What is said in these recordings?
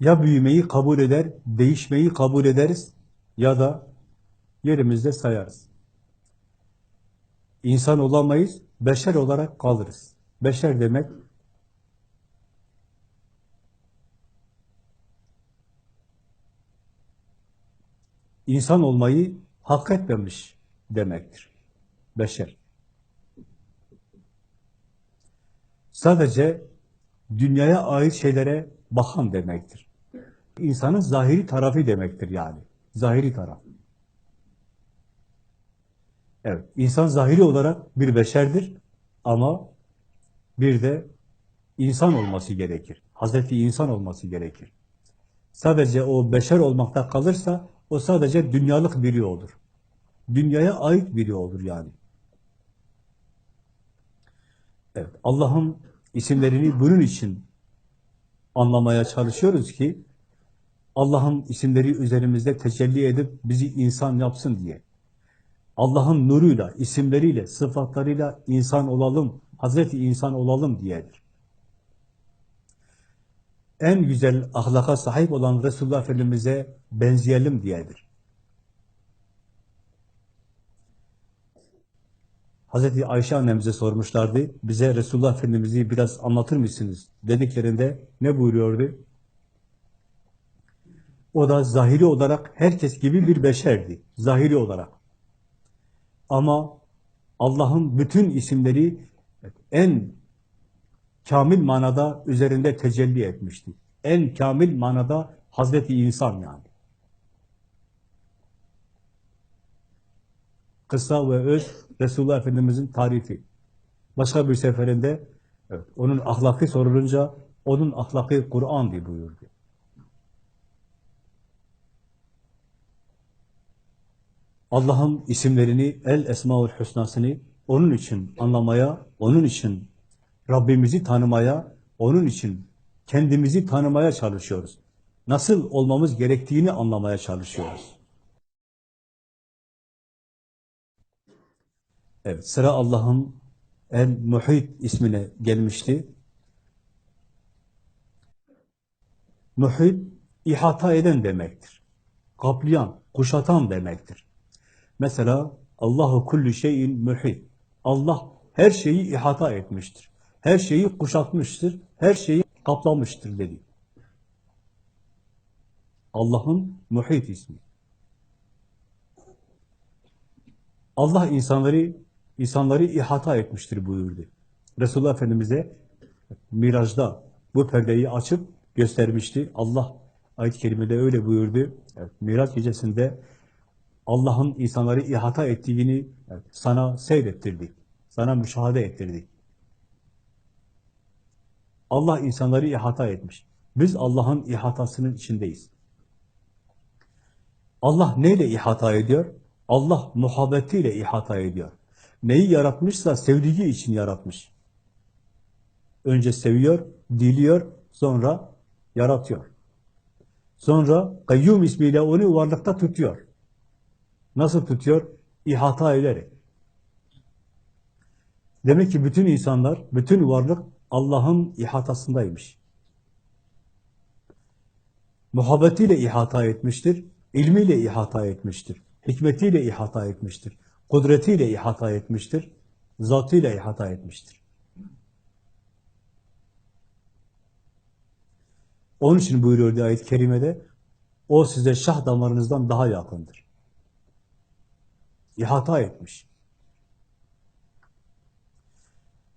Ya büyümeyi kabul eder, değişmeyi kabul ederiz ya da yerimizde sayarız. İnsan olamayız, beşer olarak kalırız. Beşer demek insan olmayı hak etmemiş demektir. Beşer. Sadece dünyaya ait şeylere bakan demektir. İnsanın zahiri tarafı demektir yani. Zahiri taraf. Evet, insan zahiri olarak bir beşerdir ama bir de insan olması gerekir. Hazreti insan olması gerekir. Sadece o beşer olmakta kalırsa o sadece dünyalık biri olur. Dünyaya ait biri olur yani. Evet, Allah'ın isimlerini bunun için anlamaya çalışıyoruz ki Allah'ın isimleri üzerimizde tecelli edip bizi insan yapsın diye. Allah'ın nuruyla, isimleriyle, sıfatlarıyla insan olalım, Hazreti insan olalım diyedir. En güzel ahlaka sahip olan Resulullah Efendimiz'e benzeyelim diyedir. Hazreti Ayşe annemize sormuşlardı, bize Resulullah Efendimiz'i biraz anlatır mısınız? Dediklerinde ne buyuruyordu? O da zahiri olarak herkes gibi bir beşerdi, zahiri olarak. Ama Allah'ın bütün isimleri en kamil manada üzerinde tecelli etmişti. En kamil manada Hazreti İnsan yani. Kısa ve öz Resulullah Efendimiz'in tarifi. Başka bir seferinde evet, onun ahlakı sorulunca onun ahlakı Kur'an'dı buyurdu. Allah'ın isimlerini, El Esmaül Hüsna'sını onun için anlamaya, onun için Rabbimizi tanımaya, onun için kendimizi tanımaya çalışıyoruz. Nasıl olmamız gerektiğini anlamaya çalışıyoruz. Evet, sıra Allah'ın El Muhit ismine gelmişti. Muhit, ihata eden demektir. Kaplayan, kuşatan demektir. Mesela Allahu kullu şeyin muhit. Allah her şeyi ihata etmiştir. Her şeyi kuşatmıştır. Her şeyi kaplamıştır dedi. Allah'ın muhit ismi. Allah insanları insanları ihata etmiştir buyurdu. Resulullah Efendimiz'e Miraç'ta bu perdeyi açıp göstermişti. Allah ayet-i kerimede öyle buyurdu. Evet, Miraç gecesinde Allah'ın insanları ihata ettiğini evet, sana seyrettirdi. Sana müşahede ettirdi. Allah insanları ihata etmiş. Biz Allah'ın ihatasının içindeyiz. Allah neyle ihata ediyor? Allah muhabbetiyle ihata ediyor. Neyi yaratmışsa sevdiği için yaratmış. Önce seviyor, diliyor, sonra yaratıyor. Sonra kayyum ismiyle onu varlıkta tutuyor. Nasıl tutuyor? İhata ederek. Demek ki bütün insanlar, bütün varlık Allah'ın ihatasındaymış. Muhabbetiyle ihata etmiştir, ilmiyle ihata etmiştir, hikmetiyle ihata etmiştir, kudretiyle ihata etmiştir, zatıyla ihata etmiştir. Onun için buyuruyor ayet-i kerimede, o size şah damarınızdan daha yakındır. İhata etmiş.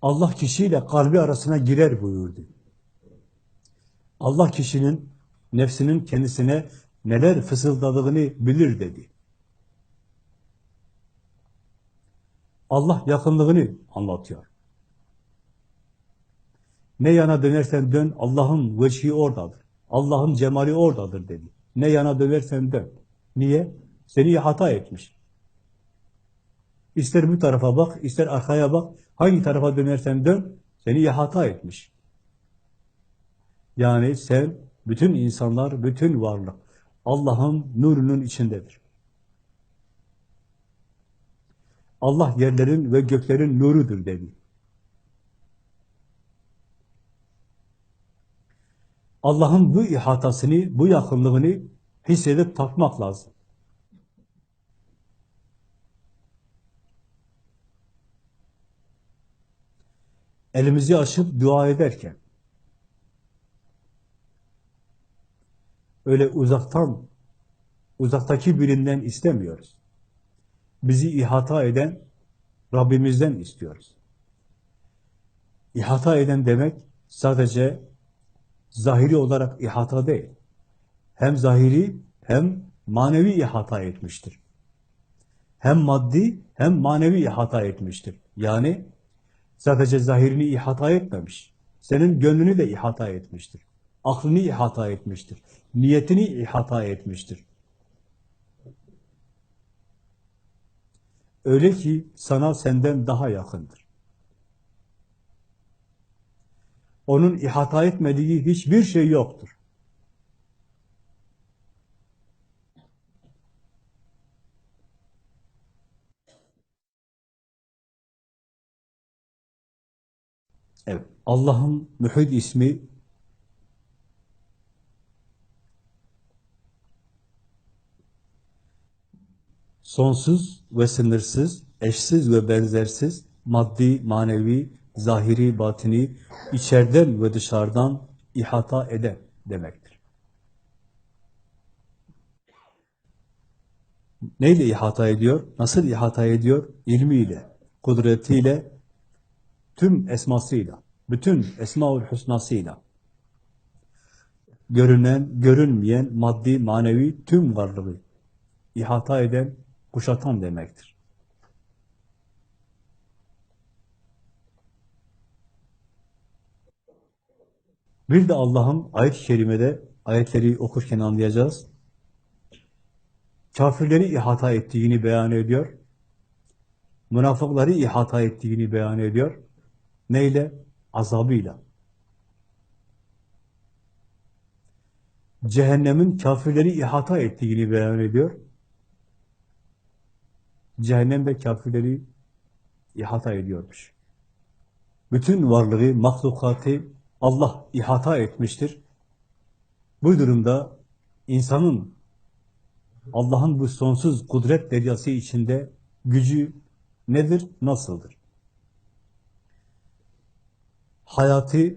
Allah kişiyle kalbi arasına girer buyurdu. Allah kişinin nefsinin kendisine neler fısıldadığını bilir dedi. Allah yakınlığını anlatıyor. Ne yana dönersen dön, Allah'ın veçhi oradadır. Allah'ın cemali oradadır dedi. Ne yana dönersen dön. Niye? Seni hata etmiş. İster bu tarafa bak, ister arkaya bak. Hangi tarafa dönersen dön, seni hata etmiş. Yani sen, bütün insanlar, bütün varlık Allah'ın nurunun içindedir. Allah yerlerin ve göklerin nurudur dedi. Allah'ın bu ihatasını, bu yakınlığını hissedip tatmak lazım. Elimizi açıp dua ederken, öyle uzaktan, uzaktaki birinden istemiyoruz. Bizi ihata eden Rabbimizden istiyoruz. İhata eden demek sadece zahiri olarak ihata değil. Hem zahiri hem manevi ihata etmiştir. Hem maddi hem manevi ihata etmiştir. Yani sadece zahirini ihata etmemiş. Senin gönlünü de ihata etmiştir. Aklını ihata etmiştir. Niyetini ihata etmiştir. Öyle ki sana senden daha yakındır. Onun ihata etmediği hiçbir şey yoktur. Evet, Allah'ın Mühid ismi sonsuz ve sınırsız, eşsiz ve benzersiz, maddi, manevi, zahiri, batini, içeriden ve dışarıdan ihata eden demektir. Neyle ihata ediyor? Nasıl ihata ediyor? İlmiyle, kudretiyle, tüm esmasıyla, bütün Esmaül Hüsnasıyla, görünen, görünmeyen, maddi, manevi tüm varlığı ihata eden, kuşatan demektir. Bir de Allah'ın ayet-i kerimede, ayetleri okurken anlayacağız. Kafirleri ihata ettiğini beyan ediyor. Münafıkları ihata ettiğini beyan ediyor. Neyle? Azabıyla. Cehennemin kafirleri ihata ettiğini beyan ediyor. Cehennem de kafirleri ihata ediyormuş. Bütün varlığı, mahlukatı Allah ihata etmiştir. Bu durumda insanın Allah'ın bu sonsuz kudret deryası içinde gücü nedir, nasıldır? Hayatı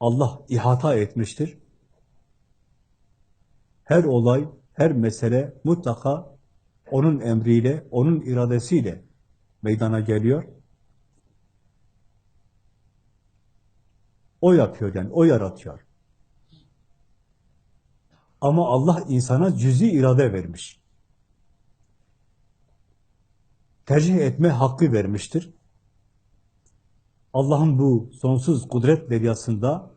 Allah ihata etmiştir. Her olay, her mesele mutlaka onun emriyle, onun iradesiyle meydana geliyor. O yapıyor yani, o yaratıyor. Ama Allah insana cüzi irade vermiş. Tercih etme hakkı vermiştir. Allah'ın bu sonsuz kudret deryasında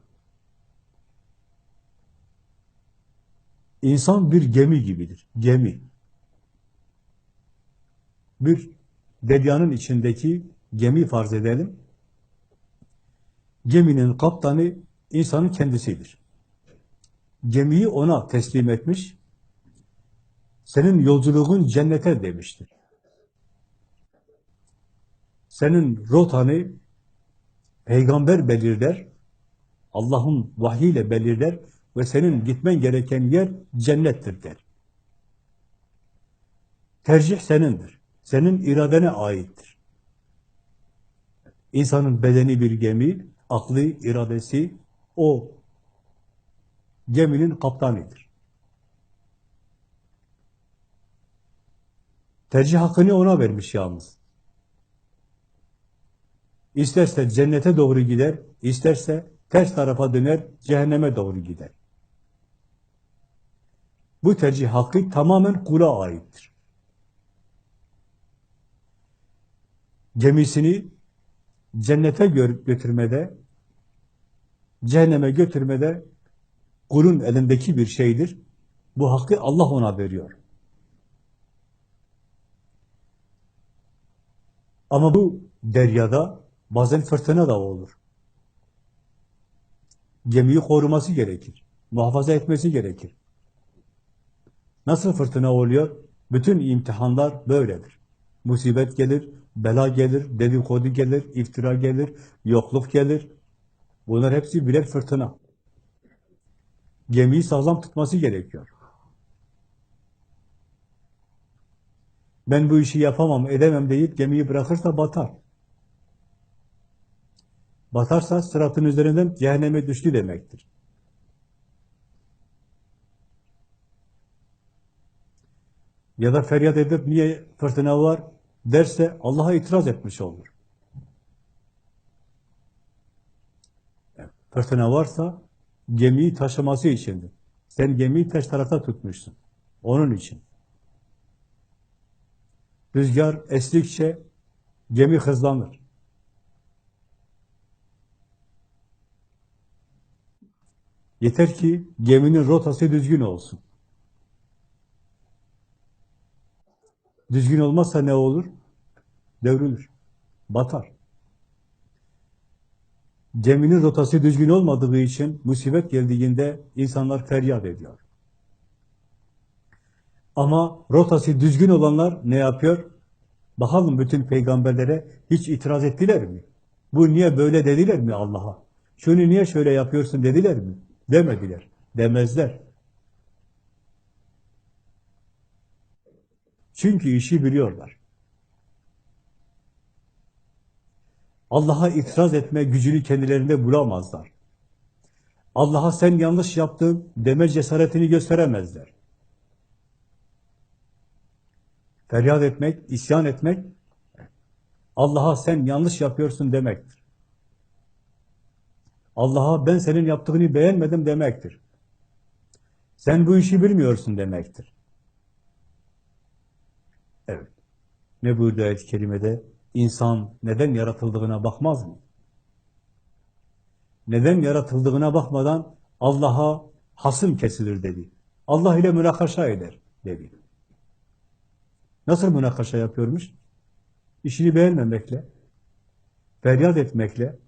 insan bir gemi gibidir. Gemi. Bir deryanın içindeki gemi farz edelim. Geminin kaptanı insanın kendisidir. Gemiyi ona teslim etmiş. Senin yolculuğun cennete demiştir. Senin rotanı peygamber belirler, Allah'ın vahyiyle belirler ve senin gitmen gereken yer cennettir der. Tercih senindir. Senin iradene aittir. İnsanın bedeni bir gemi, aklı, iradesi o geminin kaptanıdır. Tercih hakkını ona vermiş yalnız. İsterse cennete doğru gider, isterse ters tarafa döner, cehenneme doğru gider. Bu tercih hakkı tamamen kula aittir. Gemisini cennete götürmede, cehenneme götürmede kulun elindeki bir şeydir. Bu hakkı Allah ona veriyor. Ama bu deryada bazen fırtına da olur. Gemiyi koruması gerekir. Muhafaza etmesi gerekir. Nasıl fırtına oluyor? Bütün imtihanlar böyledir. Musibet gelir, bela gelir, dedikodu gelir, iftira gelir, yokluk gelir. Bunlar hepsi birer fırtına. Gemiyi sağlam tutması gerekiyor. Ben bu işi yapamam, edemem deyip gemiyi bırakırsa batar. Batarsa sıratın üzerinden cehenneme düştü demektir. Ya da feryat edip niye fırtına var derse Allah'a itiraz etmiş olur. Fırtına varsa gemiyi taşıması içindir. Sen gemiyi ters tarafta tutmuşsun. Onun için. Rüzgar estikçe gemi hızlanır. Yeter ki geminin rotası düzgün olsun. Düzgün olmazsa ne olur? Devrilir. Batar. Geminin rotası düzgün olmadığı için musibet geldiğinde insanlar feryat ediyor. Ama rotası düzgün olanlar ne yapıyor? Bakalım bütün peygamberlere hiç itiraz ettiler mi? Bu niye böyle dediler mi Allah'a? Şunu niye şöyle yapıyorsun dediler mi? Demediler. Demezler. Çünkü işi biliyorlar. Allah'a itiraz etme gücünü kendilerinde bulamazlar. Allah'a sen yanlış yaptın deme cesaretini gösteremezler. Feryat etmek, isyan etmek, Allah'a sen yanlış yapıyorsun demektir. Allah'a ben senin yaptığını beğenmedim demektir. Sen bu işi bilmiyorsun demektir. Evet. Ne buyurdu ayet-i kerimede? İnsan neden yaratıldığına bakmaz mı? Neden yaratıldığına bakmadan Allah'a hasım kesilir dedi. Allah ile münakaşa eder dedi. Nasıl münakaşa yapıyormuş? İşini beğenmemekle, feryat etmekle,